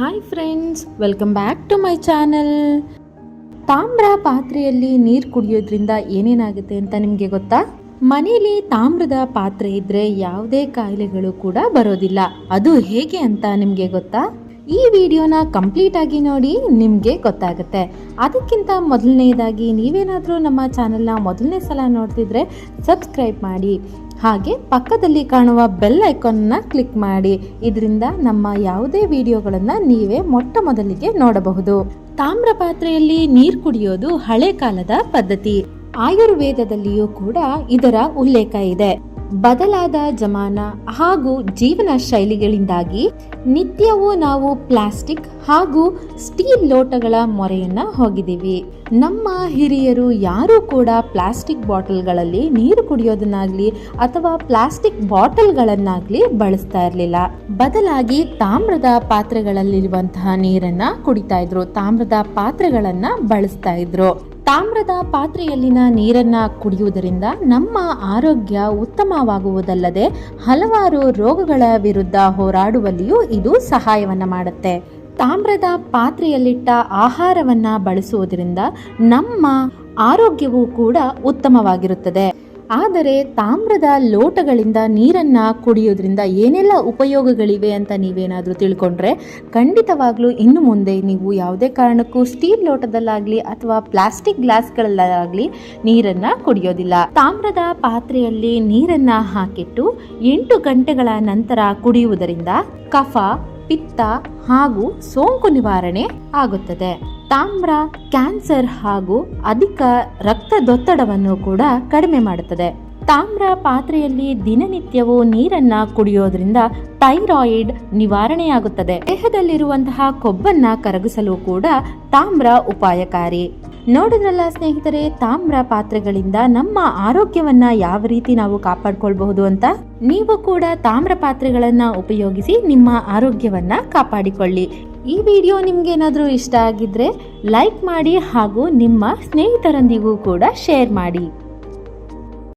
Hi friends welcome back to my channel ತಾಮ್ರ ಪಾತ್ರೆಯಲ್ಲಿ ನೀರು ಕುಡಿಯೋದ್ರಿಂದ ಏನೇನಾಗುತ್ತೆ ಅಂತ ನಿಮಗೆ ಗೊತ್ತಾ? ಮನೆಯಲ್ಲಿ ತಾಮ್ರದ ಪಾತ್ರೆ ಇದ್ರೆ ಯಾವುದೇ ಕಾಯಿಲೆಗಳು ಕೂಡ ಬರೋದಿಲ್ಲ. ಅದು ಹೇಗೆ ಅಂತ ನಿಮಗೆ ಗೊತ್ತಾ? ಈ ವಿಡಿಯೋನ ಕಂಪ್ಲೀಟ್ ಆಗಿ ನೋಡಿ ನಿಮಗೆ ಗೊತ್ತಾಗುತ್ತೆ. ಅದಕ್ಕಿಂತ ಮೊದಲನೇದಾಗಿ ನೀವೇನಾದರೂ ನಮ್ಮ ಚಾನಲ್ನ ಮೊದಲನೇ ಸಲ ನೋಡ್ತಿದ್ರೆ ಸಬ್ಸ್ಕ್ರೈಬ್ ಮಾಡಿ. ಹಾಗೆ ಪಕ್ಕದಲ್ಲಿ ಕಾಣುವ ಬೆಲ್ ಐಕಾನ್ನ ಕ್ಲಿಕ್ ಮಾಡಿ. ಇದರಿಂದ ನಮ್ಮ ಯಾವುದೇ ವಿಡಿಯೋಗಳನ್ನು ನೀವೇ ಮೊಟ್ಟ ಮೊದಲಿಗೆ ನೋಡಬಹುದು. ತಾಮ್ರ ಪಾತ್ರೆಯಲ್ಲಿ ನೀರು ಕುಡಿಯೋದು ಹಳೆ ಕಾಲದ ಪದ್ಧತಿ. ಆಯುರ್ವೇದದಲ್ಲಿಯೂ ಕೂಡ ಇದರ ಉಲ್ಲೇಖ ಇದೆ. ಬದಲಾದ ಜಮಾನ ಹಾಗೂ ಜೀವನ ಶೈಲಿಗಳಿಂದಾಗಿ ನಿತ್ಯವೂ ನಾವು ಪ್ಲಾಸ್ಟಿಕ್ ಹಾಗೂ ಸ್ಟೀಲ್ ಲೋಟಗಳ ಮೊರೆಯನ್ನ ಹೋಗಿದ್ದೀವಿ. ನಮ್ಮ ಹಿರಿಯರು ಯಾರೂ ಕೂಡ ಪ್ಲಾಸ್ಟಿಕ್ ಬಾಟಲ್ಗಳಲ್ಲಿ ನೀರು ಕುಡಿಯೋದನ್ನಾಗ್ಲಿ ಅಥವಾ ಪ್ಲಾಸ್ಟಿಕ್ ಬಾಟಲ್ಗಳನ್ನಾಗ್ಲಿ ಬಳಸ್ತಾ ಇರಲಿಲ್ಲ. ಬದಲಾಗಿ ತಾಮ್ರದ ಪಾತ್ರೆಗಳಲ್ಲಿರುವಂತಹ ನೀರನ್ನ ಕುಡಿತಾ ಇದ್ರು, ತಾಮ್ರದ ಪಾತ್ರೆಗಳನ್ನ ಬಳಸ್ತಾ ಇದ್ರು. ತಾಮ್ರದ ಪಾತ್ರೆಯಲ್ಲಿನ ನೀರನ್ನ ಕುಡಿಯುವುದರಿಂದ ನಮ್ಮ ಆರೋಗ್ಯ ಉತ್ತಮವಾಗುವುದಲ್ಲದೆ ಹಲವಾರು ರೋಗಗಳ ವಿರುದ್ಧ ಹೋರಾಡುವಲ್ಲಿಯೂ ಇದು ಸಹಾಯವನ್ನ ಮಾಡುತ್ತೆ. ತಾಮ್ರದ ಪಾತ್ರೆಯಲ್ಲಿಟ್ಟ ಆಹಾರವನ್ನ ಬಳಸುವುದರಿಂದ ನಮ್ಮ ಆರೋಗ್ಯವೂ ಕೂಡ ಉತ್ತಮವಾಗಿರುತ್ತದೆ. ಆದರೆ ತಾಮ್ರದ ಲೋಟಗಳಿಂದ ನೀರನ್ನ ಕುಡಿಯೋದ್ರಿಂದ ಏನೆಲ್ಲ ಉಪಯೋಗಗಳಿವೆ ಅಂತ ನೀವೇನಾದರೂ ತಿಳ್ಕೊಂಡ್ರೆ ಖಂಡಿತವಾಗ್ಲೂ ಇನ್ನು ಮುಂದೆ ನೀವು ಯಾವುದೇ ಕಾರಣಕ್ಕೂ ಸ್ಟೀಲ್ ಲೋಟದಲ್ಲಾಗ್ಲಿ ಅಥವಾ ಪ್ಲಾಸ್ಟಿಕ್ ಗ್ಲಾಸ್ಗಳಲ್ಲಾಗ್ಲಿ ನೀರನ್ನ ಕುಡಿಯೋದಿಲ್ಲ. ತಾಮ್ರದ ಪಾತ್ರೆಯಲ್ಲಿ ನೀರನ್ನ ಹಾಕಿಟ್ಟು ಎಂಟು ಗಂಟೆಗಳ ನಂತರ ಕುಡಿಯುವುದರಿಂದ ಕಫ, ಪಿತ್ತ ಹಾಗೂ ಸೋಂಕು ನಿವಾರಣೆ ಆಗುತ್ತದೆ. ತಾಮ್ರ, ಕ್ಯಾನ್ಸರ್ ಹಾಗೂ ಅಧಿಕ ರಕ್ತದೊತ್ತಡವನ್ನು ಕೂಡ ಕಡಿಮೆ ಮಾಡುತ್ತದೆ. ತಾಮ್ರ ಪಾತ್ರೆಯಲ್ಲಿ ದಿನನಿತ್ಯವೂ ನೀರನ್ನ ಕುಡಿಯೋದ್ರಿಂದ ಥೈರಾಯಿಡ್ ನಿವಾರಣೆಯಾಗುತ್ತದೆ. ದೇಹದಲ್ಲಿರುವಂತಹ ಕೊಬ್ಬನ್ನ ಕರಗಿಸಲು ಕೂಡ ತಾಮ್ರ ಉಪಾಯಕಾರಿ. ನೋಡಿದ್ರಲ್ಲ ಸ್ನೇಹಿತರೆ, ತಾಮ್ರ ಪಾತ್ರೆಗಳಿಂದ ನಮ್ಮ ಆರೋಗ್ಯವನ್ನ ಯಾವ ರೀತಿ ನಾವು ಕಾಪಾಡಿಕೊಳ್ಬಹುದು ಅಂತ? ನೀವು ಕೂಡ ತಾಮ್ರ ಪಾತ್ರೆಗಳನ್ನ ಉಪಯೋಗಿಸಿ ನಿಮ್ಮ ಆರೋಗ್ಯವನ್ನ ಕಾಪಾಡಿಕೊಳ್ಳಿ. ಈ ವಿಡಿಯೋ ನಿಮಗೇನಾದರೂ ಇಷ್ಟ ಆಗಿದ್ದರೆ ಲೈಕ್ ಮಾಡಿ ಹಾಗೂ ನಿಮ್ಮ ಸ್ನೇಹಿತರೊಂದಿಗೂ ಕೂಡ ಶೇರ್ ಮಾಡಿ.